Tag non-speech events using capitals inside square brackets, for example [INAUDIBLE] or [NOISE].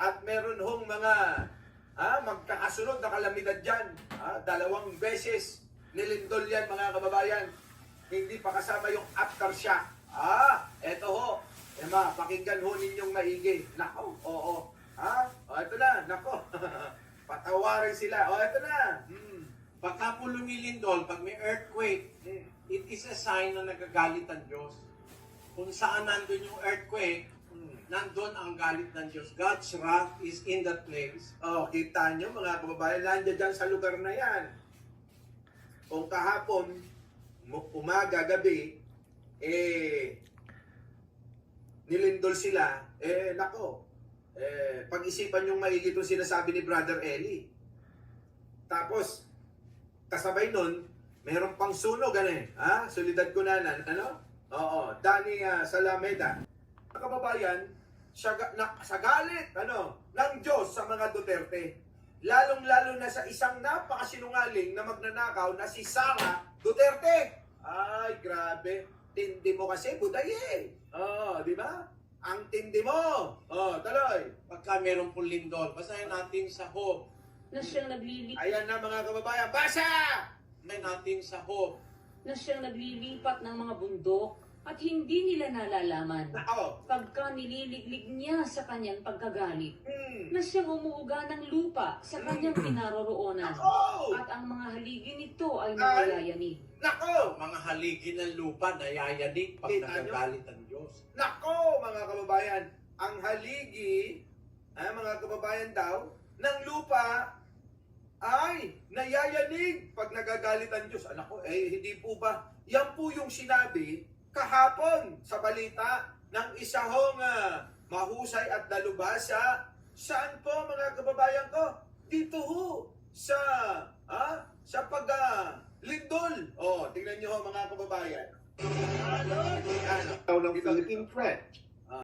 at meron hong mga ah, magkakasunod na kalamidad dyan. Ah, dalawang beses nilindol yan mga kababayan. Hindi pa kasama yung aftershock. Ah, eto ho. Eh ma, pakinggan ho ninyong maigi. Nako, oo. Ha? O, eto na, nako. [LAUGHS] Patawarin sila. O, eto na. Hmm. Pagka po lumilindol, pag may earthquake, Hmm. it is a sign na nagagalit ang Diyos. Kung saan nandun yung earthquake. Nandun ang galit ng Diyos. God's wrath is in that place. Oh, kita nyo mga kababayan, nandiyan dyan sa lugar na yan. Kung kahapon, umaga, gabi, eh, nilindol sila, eh, nako, eh, pag-isipan yung maigi itong sinasabi ni Brother Eli. Tapos, kasabay nun, meron pang sunog, ano eh, ha? Solidad Kunanan, ano? Oo, Dani ah, Salameda. Mga kababayan, siya, na, sa galit, ano, ng Diyos sa mga Duterte. Lalong-lalo na sa isang napakasinungaling na magnanakaw na si Sara Duterte. Ay, grabe. Tindi mo kasi, buday eh. Oo, di ba? Ang tindi mo. Oh, taloy. Pagka meron pong lindol, basahin natin sa Hope. na siyang naglili Ayan na mga kababayan. Basa! Basahin natin sa Hope. na siyang naglilipat ng mga bundok at hindi nila nalalaman Nako. pagka nililiglig niya sa kanyang pagkagalit Hmm. na siyang umuuga ng lupa sa kanyang kinaroroonan Nako! at ang mga haligi nito ay nangayayanig. Nako! Mga haligi ng lupa na yayanig pag Kita nyo? nagagalit ang Diyos. Nako, mga kababayan, ang haligi, ah, mga kababayan daw, ng lupa ay nayayanig pag nagagalit ang Diyos. Anak ko, eh, hindi po ba? Yan po yung sinabi kahapon sa balita ng isa hong ah, mahusay at dalubhasa. Saan po, mga kababayan ko? Dito ho, sa, ah, sa pag, ah, lindol. Oh, tingnan niyo ho, mga kababayan. Ano? ng Philippine French.